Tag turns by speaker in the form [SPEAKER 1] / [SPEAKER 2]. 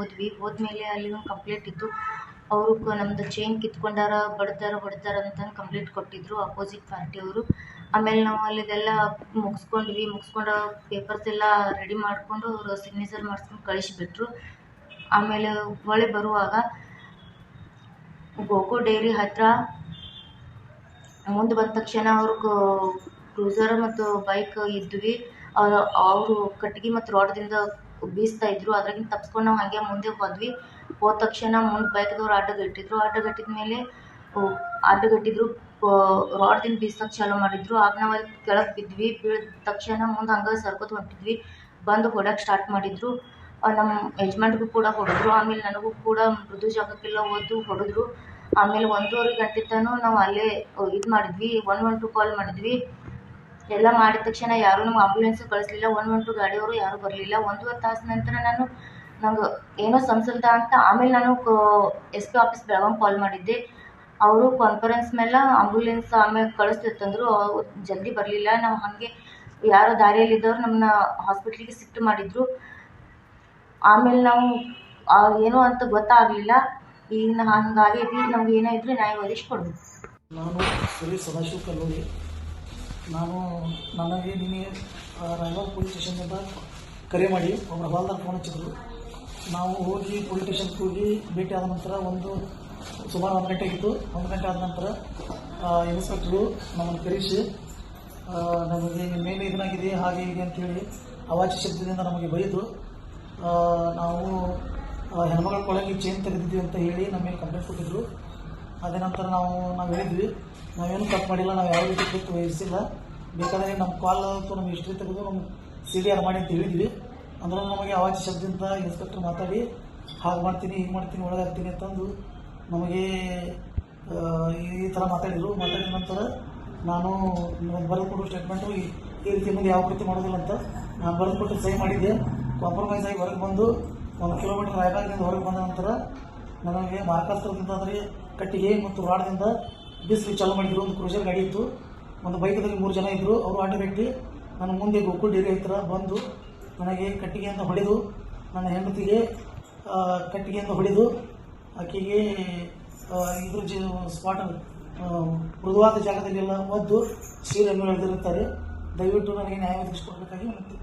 [SPEAKER 1] ಹೋದ್ವಿ. ಹೋದ್ಮೇಲೆ ಅಲ್ಲಿ ಕಂಪ್ಲೇಂಟ್ ಇತ್ತು. ಅವರು ನಮ್ಮದು ಚೈನ್ ಕಿತ್ಕೊಂಡಾರ ಬಡ್ದಾರ ಹೊಡ್ದಾರ ಅಂತಂದು ಕಂಪ್ಲೇಂಟ್ ಕೊಟ್ಟಿದ್ರು ಅಪೋಸಿಟ್ ಪಾರ್ಟಿಯವರು ಆಮೇಲೆ ನಾವು ಅಲ್ಲಿದೆಲ್ಲ ಮುಗಿಸ್ಕೊಂಡ್ವಿ. ಮುಗಿಸ್ಕೊಂಡು ಪೇಪರ್ಸ್ ಎಲ್ಲ ರೆಡಿ ಮಾಡಿಕೊಂಡು ಅವರು ಸಿಗ್ನೇಚರ್ ಮಾಡಿಸ್ಕೊಂಡು ಕಳಿಸಿಬಿಟ್ರು. ಆಮೇಲೆ ಹೊಳೆ ಬರುವಾಗ ಗೋಕೋ ಡೈರಿ ಹತ್ತಿರ ಮುಂದೆ ಬಂದ ತಕ್ಷಣ ಅವರು ಕ್ರೂಸರ್ ಮತ್ತು ಬೈಕ್ ಇದ್ವಿ. ಅವರು ಕಟ್ಟಿಗೆ ಮತ್ತು ರಾಡ್ದಿಂದ ಬೀಸ್ತಾ ಇದ್ರು. ಅದ್ರಾಗಿಂದ ತಪ್ಸ್ಕೊಂಡು ನಾವು ಹಾಗೆ ಮುಂದೆ ಹೋದ್ವಿ. ಹೋದ ತಕ್ಷಣ ಮುಂದೆ ಬೈಕ್ದವ್ರು ಅಡ್ಡಗಟ್ಟಿದ್ರು ಅಡ್ಡಗಟ್ಟಿದ ಮೇಲೆ ಅಡ್ಡಗಟ್ಟಿದ್ರು ರಾಡ್ದಿಂದ ಬೀಸಕ್ಕೆ ಚಾಲು ಮಾಡಿದ್ರು. ಆಗ ನಾವು ಅಲ್ಲಿ ಕೆಳಗೆ ಬಿದ್ವಿ. ಬೀಳಿದ ತಕ್ಷಣ ಮುಂದೆ ಹಂಗೆ ಸರ್ಕೋತ ಹೊಂಟಿದ್ವಿ. ಬಂದು ಹೊಡ್ಯಕ್ಕೆ ಸ್ಟಾರ್ಟ್ ಮಾಡಿದ್ರು. ನಮ್ಮ ಯಜಮಾನ್ರಿಗೂ ಕೂಡ ಹೊಡೆದ್ರು. ಆಮೇಲೆ ನನಗೂ ಕೂಡ ಮೃದು ಜಾಗಕ್ಕೆಲ್ಲ ಒದ್ದು ಹೊಡೆದ್ರು. ಆಮೇಲೆ ಒಂದೂವರೆ ಗಂಟೆ ತನಕ ನಾವು ಅಲ್ಲೇ ಇದು ಮಾಡಿದ್ವಿ. ಒನ್ ಒನ್ ಟು ಕಾಲ್ ಮಾಡಿದ್ವಿ. ಎಲ್ಲ ಮಾಡಿದ ತಕ್ಷಣ ಯಾರು ನಮ್ಗೆ ಆಂಬುಲೆನ್ಸ್ ಕಳಿಸ್ಲಿಲ್ಲ ಒನ್ ಒನ್ ಟು ಗಾಡಿಯವರು ಯಾರೂ ಬರಲಿಲ್ಲ. ಒಂದೂವರೆ ತಾಸು ನಂತರ ನಾನು ನಂಗೆ ಏನೋ ಸಂಸಲ್ದ ಅಂತ ಆಮೇಲೆ ನಾನು S P office Belgaum call ಮಾಡಿದ್ದೆ. ಅವರು ಕಾನ್ಫರೆನ್ಸ್ ಮೇಲೆ ಆಂಬುಲೆನ್ಸ್ ಆಮೇಲೆ ಕಳಿಸ್ತಿತ್ತಂದ್ರು ಅವ್ರು ಜಲ್ದಿ ಬರಲಿಲ್ಲ. ನಾವು ಹಾಗೆ ಯಾರೋ ದಾರಿಯಲ್ಲಿದ್ದವ್ರು ನಮ್ಮನ್ನ ಹಾಸ್ಪಿಟ್ಲಿಗೆ ಶಿಫ್ಟ್ ಮಾಡಿದ್ರು. ಆಮೇಲೆ ನಾವು ಏನೋ ಅಂತ ಗೊತ್ತಾಗಲಿಲ್ಲ. ಈಗ ಹಂಗಾಗಿ ನಮ್ಗೆ ಏನೇ ಇದ್ರೂ ನ್ಯಾಯ ಒದಗಿಸ್ಕೊಡ್ಬೇಕು
[SPEAKER 2] ನಾನು ಸುರೇಶ್ ಸದಾಶಿವ ಕಲ್ಲೂರಿ ನಾನು ನನಗೆ ನಿನ್ನೆ ರಾಯಬಾಗ್ ಪೊಲೀಸ್ ಸ್ಟೇಷನ್ನಿಂದ ಕರೆ ಮಾಡಿ ಒಬ್ಬರು ಹೊಲ್ದಾಗ ಫೋನ್ ಹಚ್ಚಿದ್ರು. ನಾವು ಹೋಗಿ ಪೊಲೀಸ್ ಸ್ಟೇಷನ್ಗೆ ಹೋಗಿ ಭೇಟಿ ಆದ ನಂತರ ಒಂದು ಸುಮಾರು ಒಂದು ಗಂಟೆ ಆಗಿತ್ತು. ಒಂದು ಗಂಟೆ ಆದ ನಂತರ ಇನ್ಸ್ಪೆಕ್ಟ್ರು ನಮ್ಮನ್ನು ಕರೆಸಿ ನಮಗೆ ಮೇಲೆ ಇದನ್ನಾಗಿದೆ, ಹಾಗೆ ಹೀಗೆ ಅಂತೇಳಿ ಅವಾಚ್ಯ ಶಬ್ದದಿಂದ ನಮಗೆ ಬೈದು ನಾವು ಹೆಣ್ಮಗಳ ಕೊಳಗೆ ಚೇನ್ ತೆಗೆದಿದ್ದೀವಿ ಅಂತ ಹೇಳಿ ನಮ್ಮ ಮೇಲೆ ಕಂಪ್ಲೇಂಟ್ ಕೊಟ್ಟಿದ್ರು. ಅದೇ ನಂತರ ನಾವು ನಾವು ಹೇಳಿದ್ವಿ, ನಾವೇನು ತಪ್ಪು ಮಾಡಿಲ್ಲ, ನಾವು ಯಾವ ರೀತಿ ಕೃತ್ಯ ವಹಿಸಿಲ್ಲ. ಬೇಕಾದ್ರೆ ನಮ್ಮ ಕಾಲ್ ಅಥವಾ ನಮ್ಮ ಹಿಸ್ಟ್ರಿ ತೆಗೆದು ನಮ್ಗೆ ಸಿ ಡಿ ಆರ್ ಮಾಡಿ ಅಂತ ಹೇಳಿದ್ವಿ. ಅಂದ್ರೆ ನಮಗೆ ಅವಾಜ್ ಶಬ್ದದಿಂದ ಇನ್ಸ್ಪೆಕ್ಟರ್ ಮಾತಾಡಿ, ಹಾಗೆ ಮಾಡ್ತೀನಿ, ಹೀಗೆ ಮಾಡ್ತೀನಿ ಒಳಗಾಗ್ತೀನಿ ಅಂತಂದು ನಮಗೆ ಈ ಥರ ಮಾತಾಡಿದರು. ಮಾತಾಡಿದ ನಂತರ ನಾನು ಬರೆದು ಬರೆದುಕೊಟ್ಟು ಸ್ಟೇಟ್ಮೆಂಟು ಈ ರೀತಿ ಮುಂದೆ ಯಾವ ಕೃತಿ ಮಾಡೋದಿಲ್ಲ ಅಂತ ನಾನು ಬರೆದುಕೊಟ್ಟು ಸಹಿ ಮಾಡಿದ್ದೆ. ಕಾಂಪ್ರಮೈಸ್ ಆಗಿ ಹೊರಗೆ ಬಂದು ಒಂದು ಕಿಲೋಮೀಟರ್ ರಾಯಬಾಗದಿಂದ ಹೊರಗೆ ಬಂದ ನಂತರ ನನಗೆ ಮಾರ್ಕಾಸ್ತ್ರದಿಂದ ಅಂದರೆ ಕಟ್ಟಿಗೆ ಮತ್ತು ರಾಡ್ದಿಂದ ಬಿಸಿಲು ಚಾಲು ಮಾಡಿದ್ರು ಒಂದು ಕ್ರೂಸರ್ ಗಾಡಿ ಇತ್ತು. ಒಂದು ಬೈಕದಲ್ಲಿ ಮೂರು ಜನ ಇದ್ದರು ಅವರು ವ್ಯಕ್ತಿ, ನನ್ನ ಮುಂದೆ ಗೋಕುಲ್ ಡೇರಿ ಹತ್ರ ಬಂದು ನನಗೆ ಕಟ್ಟಿಗೆಯಿಂದ ಹೊಡೆದು, ನನ್ನ ಹೆಂಡತಿಗೆ ಕಟ್ಟಿಗೆಯಿಂದ ಹೊಡೆದು, ಆಕೆಗೆ ಇದ್ರ ಜ ಸ್ಪಾಟ್ ಮೃದುವಾದ ಜಾಗದಲ್ಲೆಲ್ಲ ಒದ್ದು ಸೀರೆಯನ್ನು ಎಳೆದಿರುತ್ತಾರೆ. ದಯವಿಟ್ಟು ನನಗೆ ನ್ಯಾಯ ಒದಗಿಸಿಕೊಡ್ಬೇಕಾಗಿ ವಿನಂತಿ.